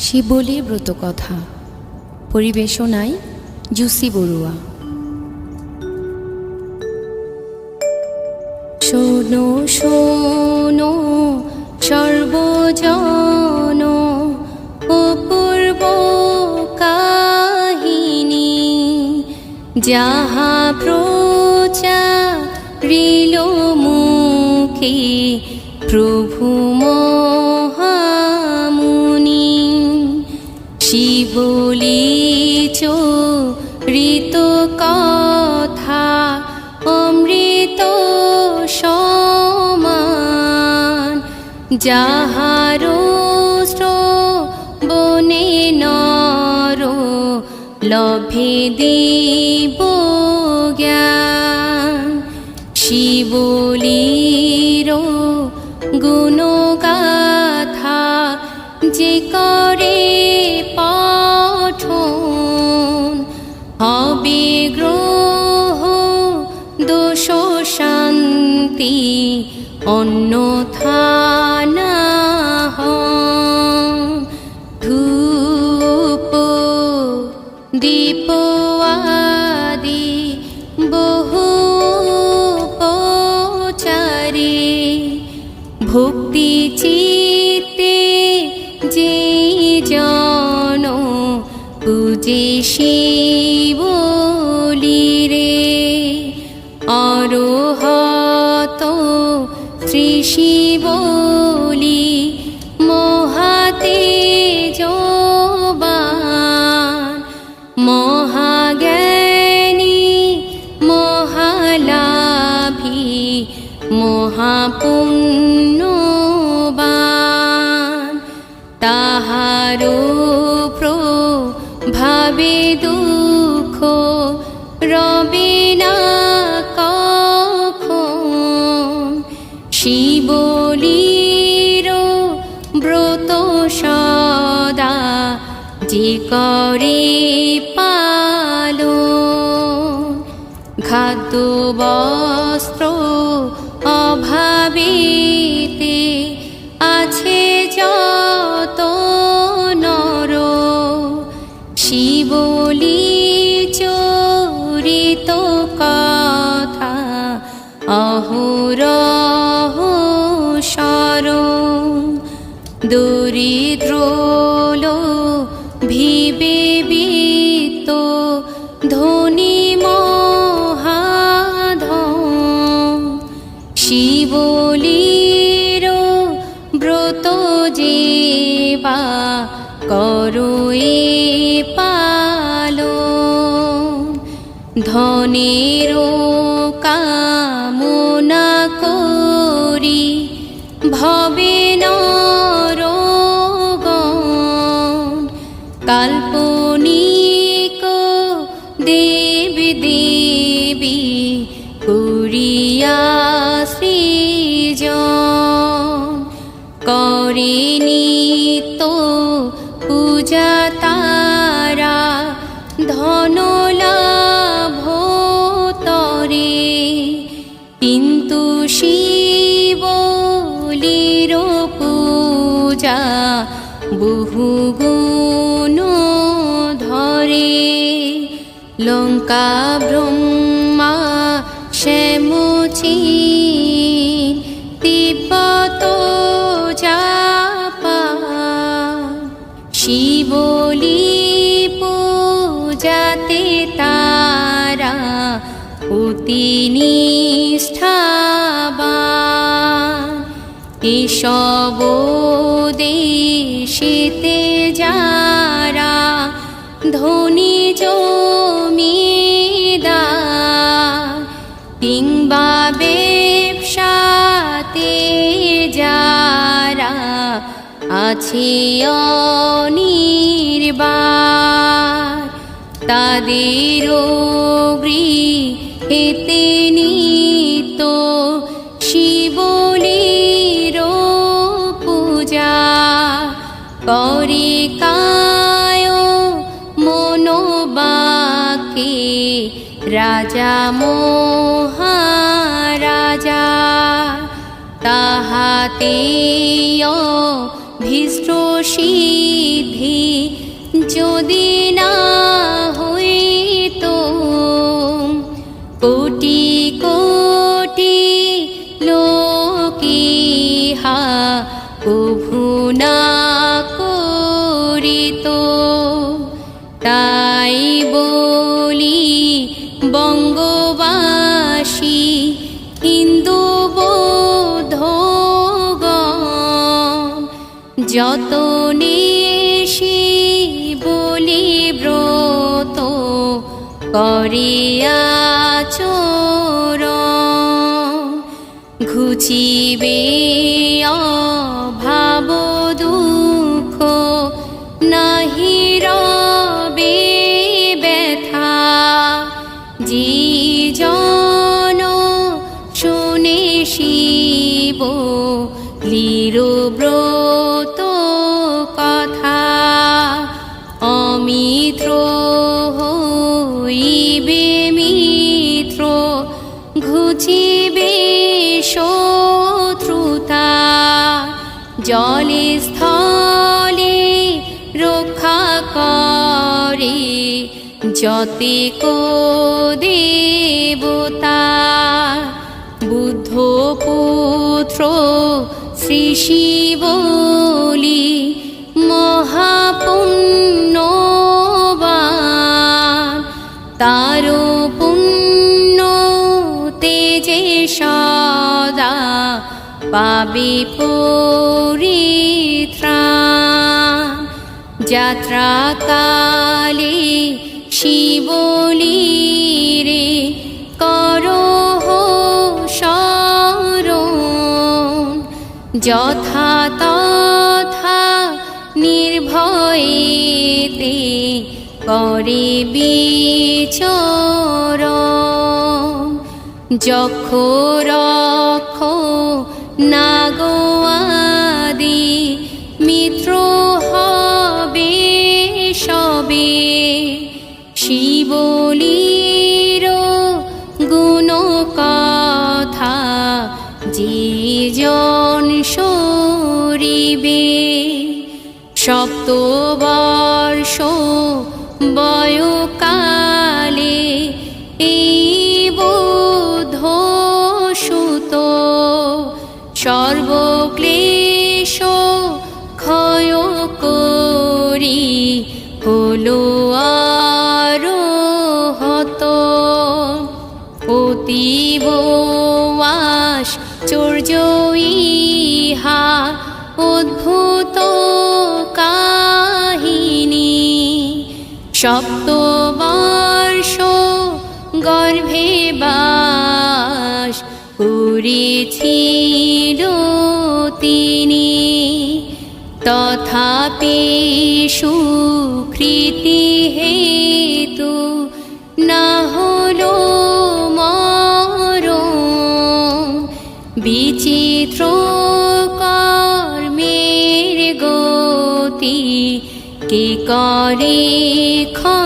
শিবলির ব্রতকথা। পরিবেশনায় juicy Barua. শোনো শোনো, সর্বজন অপূর্ব কাহিনী, যাহা প্রচারিল মুখে প্রভু মহামুনি শিবলিচ ঋত কথা অমৃত সমান যাহার বনে নর লভে দিব জ্ঞান। শিবলির গুণগাথা হবে গ্রহ দোষ শান্তি অন্যথা না হন। ধূপ, দীপ আদি বহু উপচারে ভক্তি চিত্তে যে জন পূজে শিবলিরে অরোহত শ্রী শিবলি মহাতে মহাজ্ঞানী মহালাভী মহাপুণ্যবান তাহারো প্রভাবে দুঃখ শিবলির ব্রত সদা যে করে পালো খাদ্য বস্ত্র অভাবেতে আছে যত দরিদ্র লো ভিবে বিত্ত ধনী মহাধন। শিবলির ব্রত যেবা করয়ে পালো ধনের কামনা কিন্তু শিবলির পূজা বহু গুণ ধরে। লঙ্কা ব্রহ্মা শ্যামচি অতি নিষ্ঠাবান এসব দেশেতে যারা ধনী জমিদার কিংবা ব্যবসাতে যারা আছে অনির্বার তাদেরও গৃহেতে নিত শিবলির পূজা করে কায় মনোবাকে রাজা মহারাজা তাহাতে ভীষ্ট সিদ্ধি যদি যত নিশি বলি ব্রত করিয়া চোর ঘুচিবে জলে স্থলে রক্ষা করে যতিক দেবতা বুদ্ধ পুত্র শ্রী শিবলি পাবি পরিত্রাণ যাত্রা কালে শিবলি রে করো শরণ। যথা তথা নির্ভয়েতে করে বিচর যক্ষ রক্ষ নাগোয়াদি মিত্র হবে শিবলির গুণ কথা যে জন সরিবে হলো আরোহত অতীব চর্য ইহা অদ্ভুত কাহিনী। সপ্তবর্ষ গর্ভে বাস করেছিল তিনি। তথাপি সুকৃতি হেতু না হলো মর বিচিত্র কর্মের গতি কে করে খণ্ড